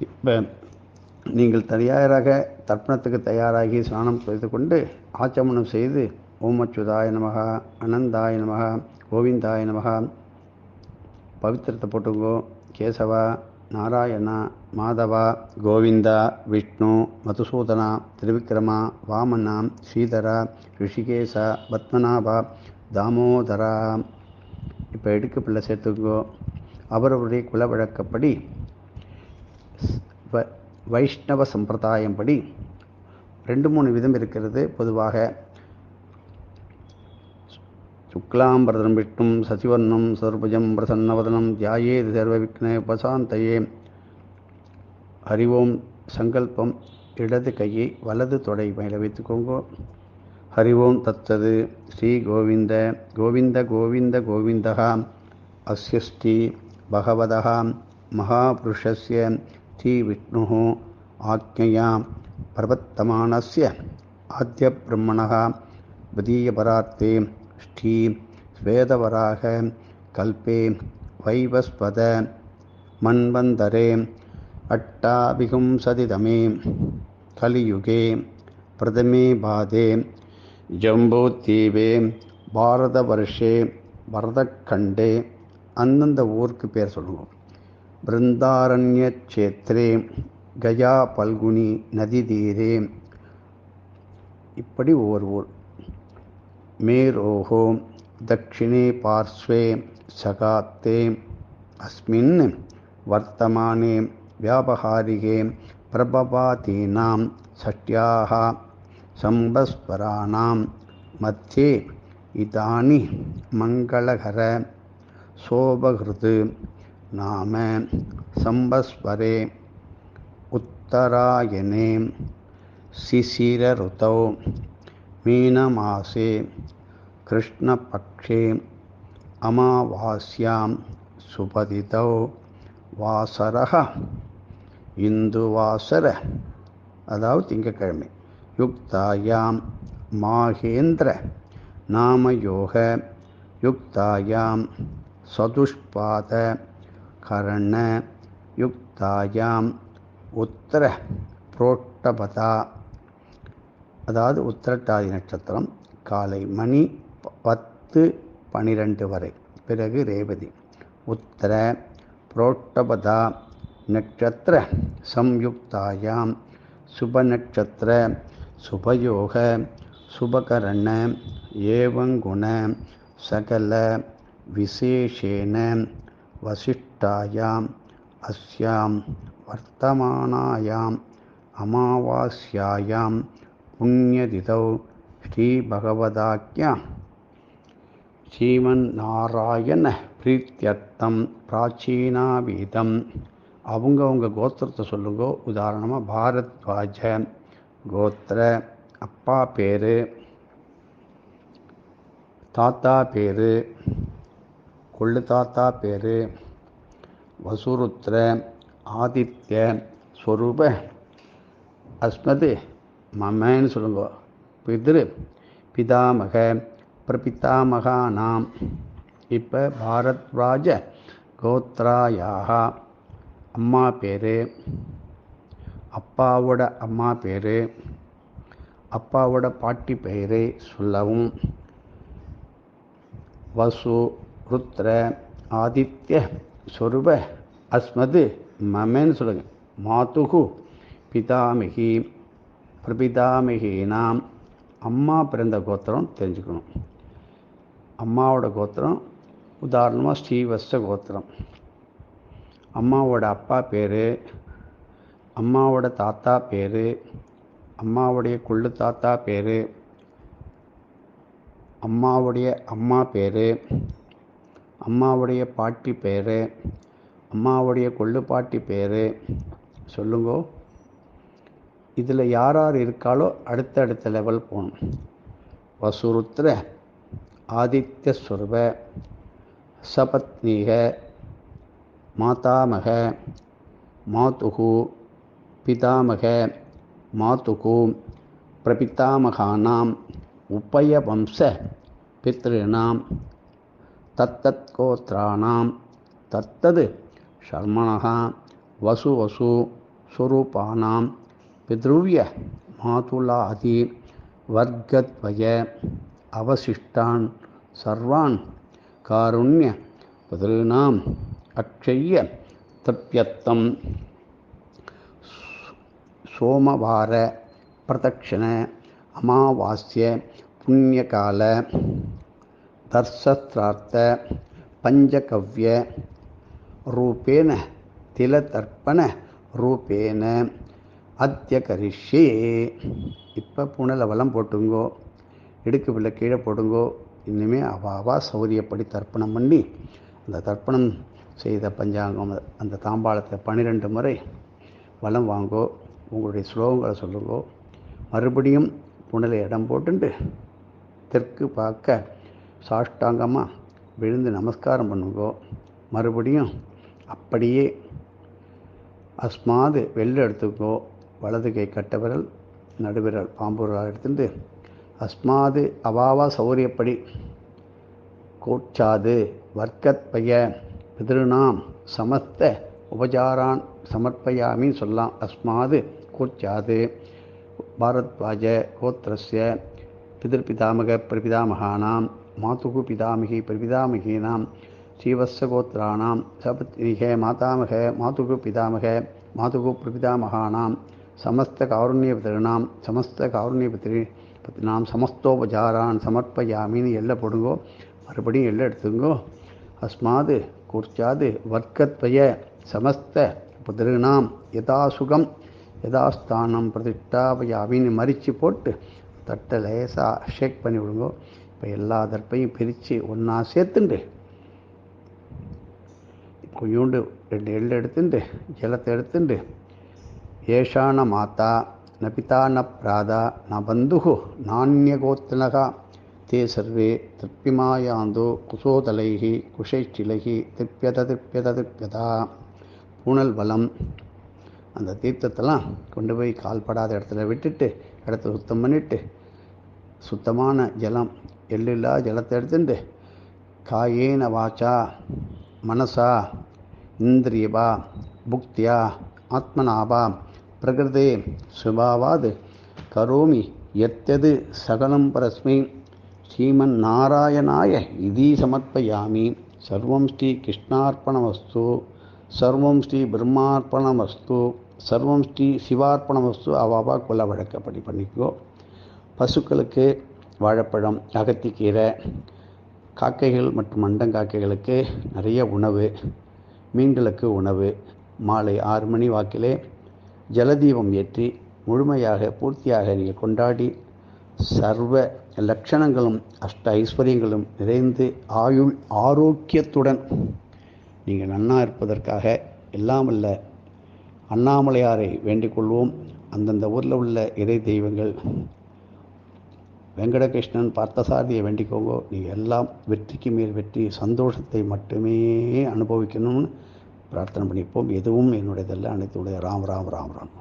இப்போ நீங்கள் தயாராக தர்ப்பணத்துக்கு தயாராகி ஸ்நானம் செய்து கொண்டு ஆச்சமனம் செய்து ஓமச்சுதாய நமகா அனந்தாய நமகா கோவிந்தாய நமகா பவித்திரத்தை போட்டுங்கோ கேசவா நாராயணா மாதவா கோவிந்தா விஷ்ணு மதுசூதனா திருவிக்ரமா வாமனா ஸ்ரீதரா ரிஷிகேசா பத்மநாபா தாமோதரா. இப்போ எடுக்கு பிள்ளை சேர்த்துக்கோ. அவரவருடைய குல வ- வைஷ்ணவ சம்பிரதாயம்படி ரெண்டு மூணு விதம் இருக்கிறது. பொதுவாக சுக்லாம்பரதம் விஷ்ணும் சசிவர்ணம் சதுர்புஜம் பிரசன்னவதனம் தியாயே சர்வ விக்ன உபசாந்தையே. ஹரிவோம் சங்கல்பம் இடது கையை வலது தொடை மேலே வைத்துக்கோங்க. ஹரிவோம் தத்தது ஸ்ரீ கோவிந்த கோவிந்த கோவிந்த கோவிந்தகா அஸ்ய ஸ்ரீ பகவதः மகாபுருஷஸ்ய ஸ்ரீவிஷ்ணுः ஆக்ஞயா பிரவர்த்தமானस्य ஆத்தியபிரம்மணः द्वितीयपरार्थे ஸ்ரீ ஸ்வேதவராக கல்பே வைவஸ்வத மன்வந்தரே अट्टाभिपुंसतितमे कलियुगे प्रथमे पादे ஜம்பூத்தீவே பாரதவர்ஷே பரதக்கண்டே அந்தந்த ஊருக்கு பேர் சொல்லுவோம். பிருந்தாரண்யக்ஷேத்திரே கயா பல்குனி நதிதீரே. இப்படி ஓர் ஊர். மேரோகோ தட்சிணே பார்ஸ்வே சகாத்தே. அஸ்மின் வர்த்தமானே வியாபகாரிகே பிரபபாதீனாம் ஷட்யாः சம்பஸ்வராணாம் மத்தியே இதானி மங்களகர சோபகிருது. नाम संवत्सरे उत्तरायणे शिशिरऋतौ मीनमासे कृष्णपक्षे अमावास्यां सुपतितौ वासरः இந்துவாசர அதாவது திங்கக்கிழமை யுக்தாயாம் மாகேந்திர நாமயோக யுக்தாயாம் சதுஷ்பாத கரண யுக்தாயாம் உத்தர புரோட்டபதா. அதாவது உத்திரட்டாதி நட்சத்திரம் காலை மணி பத்து பனிரெண்டு வரை. பிறகு ரேவதி. உத்தர புரோட்டபதா நட்சத்திர சம்யுக்தாயாம். சுபநட்சத்திர சுபயோக சுபகரண ஏவங்குண சகல விசேஷேன வசிஷ்டாயாம் அஸ்யாம் வர்த்தமானாயாம் அமாவாஸ்யாயாம் புண்ணியதிதௌ ஸ்ரீபகவதாக்கியா ஸ்ரீமன்னாராயண பிரீத்தியர்த்தம் பிராச்சீனாபீதம் அவங்கவுங்க கோத்திரத்தை சொல்லுங்க. உதாரணமாக பாரத்வாஜ கோத்திர அப்பா பேர் தாத்தா பேர் கொள்ளு தாத்தா பேர். வசுருத்ர ஆதித்ய ஸ்வரூப அஸ்மது மமன்னு சொல்லுங்க. பிதிரு பிதாமக பிரபிதாமகானாம். இப்போ பாரத்ராஜ கோத்ராயாக அம்மா பேர். அப்பாவோட அம்மா பேர். அப்பாவோட பாட்டி பெயரை சொல்லவும். வசு ருத்ர ஆதித்ய சொருப அஸ்மது மமன்னு சொல்லுங்க. மாதுகு பிதாமிகி. பிரபிதாமிகினாம். அம்மா பிறந்த கோத்திரம் தெரிஞ்சுக்கணும். அம்மாவோட கோத்திரம் உதாரணமாக ஸ்ரீவஸ்த கோத்திரம். அம்மாவோட அப்பா பேர் அம்மாவோட தாத்தா பேர் அம்மாவுடைய கொள்ளு தாத்தா பேர் அம்மாவுடைய அம்மா பேர் அம்மாவுடைய பாட்டி பேர் அம்மாவுடைய கொள்ளு பாட்டி பேர் சொல்லுங்கோ. இதில் யார் யார் இருக்காளோ அடுத்தடுத்த லெவல் போகணும். வசுருத்ர சுரப சபத்னீக மாதாமக மாதுகு பிதாமக மாதுகு பிரபிதாமகானாம் உபயவம்ச பித்ருணாம் தத்தத் கோத்திராணாம் தத்தது ஷர்மணா வசு வசு சுரூபானாம். பித்ருவிய மாதுலாதி வர்க்கத்வய அவசிஷ்டான் சர்வான் காருண்ய பிதॄணாம் அக்ஷய தப்பியத்தம் சோமவார பிரதட்சண அமாவாஸ்ய புண்ணியகால தர்சஸ்திரார்த்த பஞ்சகவ்ய ரூபேன திலதர்ப்பண ரூபேன அத்தியகரிஷே இப்போ புனல வளம் போட்டுங்கோ இடுக்கு பிள்ளை கீழே போடுங்கோ இனிமேல் அவாவா சௌரியப்படி தர்ப்பணம் பண்ணி அந்த தர்ப்பணம் செய்த பஞ்சாங்கம் அந்த தாம்பாளத்தை பன்னிரெண்டு முறை வளம் வாங்கோ உங்களுடைய ஸ்லோகங்களை சொல்லுங்கோ. மறுபடியும் புனலை இடம் போட்டுண்டு தெற்கு பார்க்க சாஷ்டாங்கமாக விழுந்து நமஸ்காரம் பண்ணுங்கோ. மறுபடியும் அப்படியே அஸ்மாது வெளில எடுத்துக்கோ. வலது கை கட்டவிரல் நடுவிரல் பாம்புரலாக எடுத்துட்டு அஸ்மாது அவாவா சௌரியப்படி கோச்சாது வர்க்கத்பய பிதிருநாம் சமஸ்த உபச்சாரான் சமர்ப்பயாமின்னு சொல்லலாம். அஸ்மாது கூச்சாது பாரத்வாஜ கோத்திரஸ்ய பிதிர்பிதாமக பிரபிதாமகானாம் மாதுகு பிதாமகி பிரபிதாமகீனாம் ஸ்ரீவத்ச கோத்திராணாம் சபத்னிக மாதாமக மாதுகு பிதாமக மாதுகு பிரபிதாமகானாம் சமஸ்த காருண்ய பிதॄணாம் சமஸ்த காருண்ய பிதிரு பத்தினாம். சமஸ்தோபசாரான் சமர்ப்பயாமின்னு எல்லை போடுங்கோ. மறுபடியும் எல்லை எடுத்துங்கோ. அஸ்மாது கூர்ச்சாது வர்க்கத்வய சமஸ்த புதிருநாம் யதாசுகம் யதாஸ்தானம் பிரதிஷ்டாபயாமின்னு மறித்து போட்டு தட்டை லேசாக ஷேக் பண்ணி விடுங்கோ. இப்போ எல்லா தர்ப்பையும் பிரித்து ஒன்றா சேர்த்துண்டு. கொஞ்சோண்டு ரெண்டு எள்ளு எடுத்துண்டு ஜலத்தை எடுத்துண்டு. ஏஷான மாதா ந பிதா ந பிராதா ந பந்துகு நானியகோத்தினகா தே சர்வே திருப்திமாயாந்தோ குசோதலைகி குஷைச்சிலகி திருப்பியத திருப்பியத திருப்பியதா பூனல் வளம் அந்த தீர்த்தத்தெல்லாம் கொண்டு போய் கால்படாத இடத்துல விட்டுட்டு இடத்த சுத்தம் பண்ணிட்டு சுத்தமான ஜலம் எள்ளில்லா ஜலத்தை எடுத்துட்டு காயேன வாச்சா மனசா இந்திரியபா புக்தியா ஆத்மனாபா பிரகிருதே சுபாவாது கரோமி எத்தது சகலம் பரஸ்மை ஸ்ரீமன் நாராயணாய இதி சமர்ப்பயாமி. சர்வம் ஸ்ரீ கிருஷ்ணார்ப்பணமஸ்து சர்வம் ஸ்ரீ பிரம்மார்ப்பணமஸ்து சர்வம் ஸ்ரீ சிவார்ப்பணமஸ்து அவாவா குல வழக்கப்படி பண்ணிக்கோ. பசுக்களுக்கு வாழைப்பழம் அகத்திக்கீரை காக்கைகள் மற்றும் மண்டங்காக்கைகளுக்கு நிறைய உணவு மீன்களுக்கு உணவு. மாலை ஆறு மணி வாக்கிலே ஜலதீபம் ஏற்றி முழுமையாக பூர்த்தியாக நீங்கள் கொண்டாடி சர்வ லட்சணங்களும் அஷ்ட ஐஸ்வர்யங்களும் நிறைந்து ஆயுள் ஆரோக்கியத்துடன் நீங்கள் நன்னா இருப்பதற்காக எல்லாமல்ல அண்ணாமலையாரை வேண்டிக் கொள்வோம். அந்தந்த ஊரில் உள்ள இறை தெய்வங்கள் வெங்கடகிருஷ்ணன் பார்த்தசாரதியை வேண்டிக்கோங்கோ. நீங்கள் எல்லாம் வெற்றிக்கு மேல் வெற்றி சந்தோஷத்தை மட்டுமே அனுபவிக்கணும்னு பிரார்த்தனை பண்ணிப்போம். எதுவும் என்னுடையதல்ல. அனைத்துடைய ராம் ராம் ராம் ராம்.